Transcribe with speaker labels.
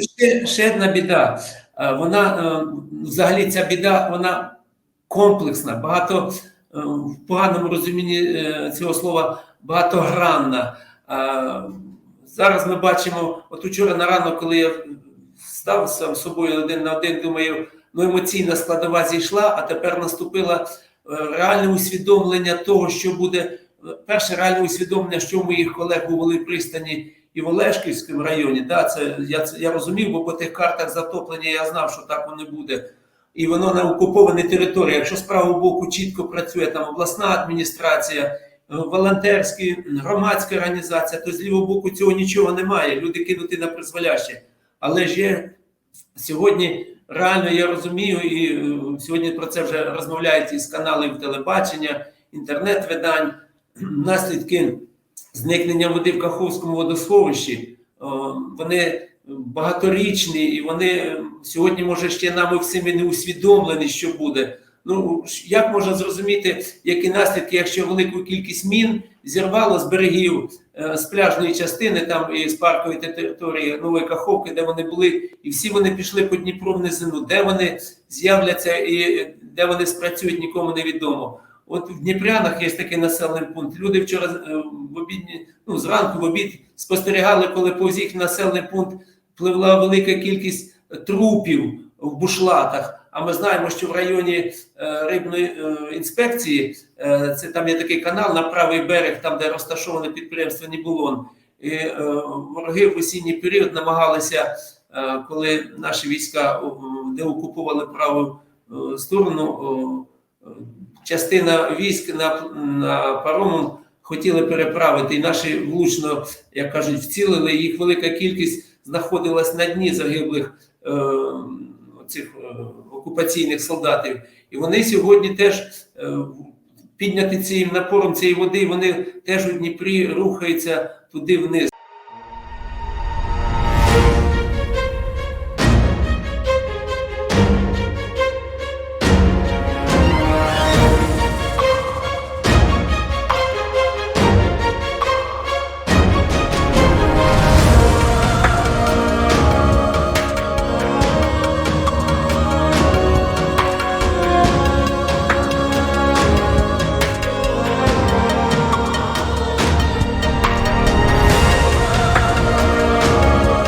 Speaker 1: ще, ще одна біда. Е, Вона е, взагалі ця біда, вона комплексна, багато е, в поганому розумінні цього слова багатогранна. Зараз ми бачимо, от учора на ранок, коли я став сам собою один на один, думаю, ну емоційна складова зійшла, а тепер наступило е, реальне усвідомлення того, що буде. Перше реальне усвідомлення, що у моїх колег Волій пристані і в Олешківському районі. Да, це я це я розумів, бо по тих картах затоплення я знав, що так воно буде. І воно на окупованій території. Якщо з правого боку чітко працює там обласна адміністрація, е, волонтерські, громадська організація, то з лівого боку цього нічого немає. Люди кинуті на призволяще. Але ж є сьогодні реально я розумію, і е, сьогодні про це вже розмовляють із каналів телебачення, інтернет-видань, наслідки зникнення води в Каховському водосховищі. Вони багаторічні, і вони сьогодні, може, ще нами всіми не усвідомлені, що буде. Ну як можна зрозуміти, які наслідки, якщо велику кількість мін зірвало з берегів е, з пляжної частини, там і з паркової території Нової Каховки, де вони були, і всі вони пішли по Дніпру в низину, де вони з'являться і де вони спрацюють, нікому не відомо. От в Дніпрянах є такий населений пункт. Люди вчора е, в обідні, ну зранку в обід спостерігали, коли повз їх населений пункт пливла велика кількість трупів в бушлатах. А ми знаємо, що в районі е, рибної е, інспекції це там є такий канал на правий берег, там де розташоване підприємство Нібулон. І вороги в осінній період намагалися, коли наші війська о, де окупували праву сторону, частина військ на, на паромом хотіли переправити, і наші влучно, як кажуть, вцілили. Їх велика кількість знаходилась на дні загиблих е, цих е, окупаційних солдатів. І вони сьогодні теж е, підняті цим напором цієї води, вони теж у Дніпрі рухаються туди вниз.